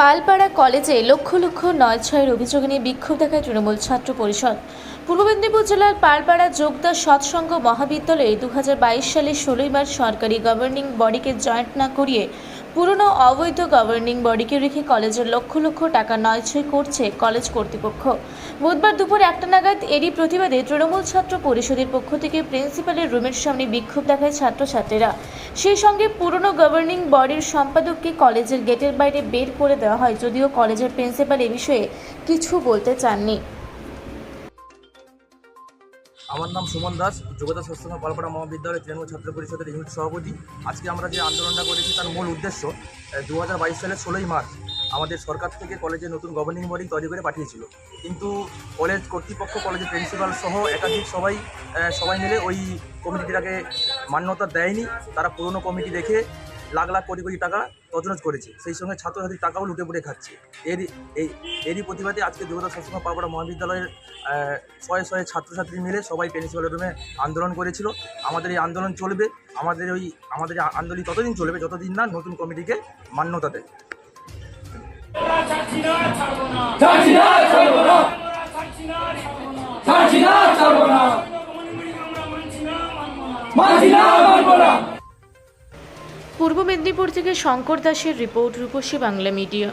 পালপাড়া কলেজে লক্ষ লক্ষ নয় ছয়ের অভিযোগ নিয়ে বিক্ষোভ দেখায় তৃণমূল ছাত্র পরিষদ। পূর্ব মেদিনীপুর জেলার পালপাড়া যোগদা সৎসঙ্গ মহাবিদ্যালয়ে দু হাজার বাইশ সালের ষোলোই মার্চ সরকারি গভর্নিং বডিকে জয়েন্ট না করিয়ে পুরনো অবৈধ গভর্নিং বডিকে রেখে কলেজের লক্ষ লক্ষ টাকা নয়ছয় করছে কলেজ কর্তৃপক্ষ। বুধবার দুপুর একটা নাগাদ এরই প্রতিবাদে তৃণমূল ছাত্র পরিষদের পক্ষ থেকে প্রিন্সিপালের রুমের সামনে বিক্ষোভ দেখায় ছাত্রছাত্রীরা। সেই সঙ্গে পুরনো গভর্নিং বডির সম্পাদককে কলেজের গেটের বাইরে বের করে দেওয়া হয়, যদিও কলেজের প্রিন্সিপাল এ বিষয়ে কিছু বলতে চাননি। আমার নাম সুমন দাস যোগদা সৎসঙ্গ পালপাড়া মহাবিদ্যালয় তৃণমূল ছাত্র পরিষদের ইউনিট সভাপতি। আজকে আমরা যে আন্দোলনটা করেছি তার মূল উদ্দেশ্য দু হাজার বাইশ সালের ষোলোই মার্চ আমাদের সরকার থেকে কলেজে নতুন গভর্নিং বডি তৈরি করে পাঠিয়েছিল। কিন্তু কলেজ কর্তৃপক্ষ, কলেজের প্রিন্সিপাল সহ একাধিক সবাই সবাই মিলে ওই কমিটিটাকে মান্যতা দেয়নি। তারা পুরনো কমিটি রেখে লাখ লাখ কোটি কোটি টাকা তজনজ করেছে সেই সঙ্গে ছাত্রছাত্রীর টাকাও লুটে পুটে খাচ্ছে এরই এই এরই প্রতিবাদে আজকে যোগদা সৎসঙ্গ পালপাড়া মহাবিদ্যালয়ের শয়ে শয়ে ছাত্রছাত্রী মিলে সবাই প্রিন্সিপালের রুমে আন্দোলন করেছিল আমাদের এই আন্দোলন চলবে আমাদের ওই আমাদের আন্দোলন ততদিন চলবে যতদিন না নতুন কমিটিকে মান্যতা দেয় মানছি না না পূর্ব মেদিনীপুর থেকে শঙ্কর দাসের রিপোর্ট রূপসী বাংলা মিডিয়া।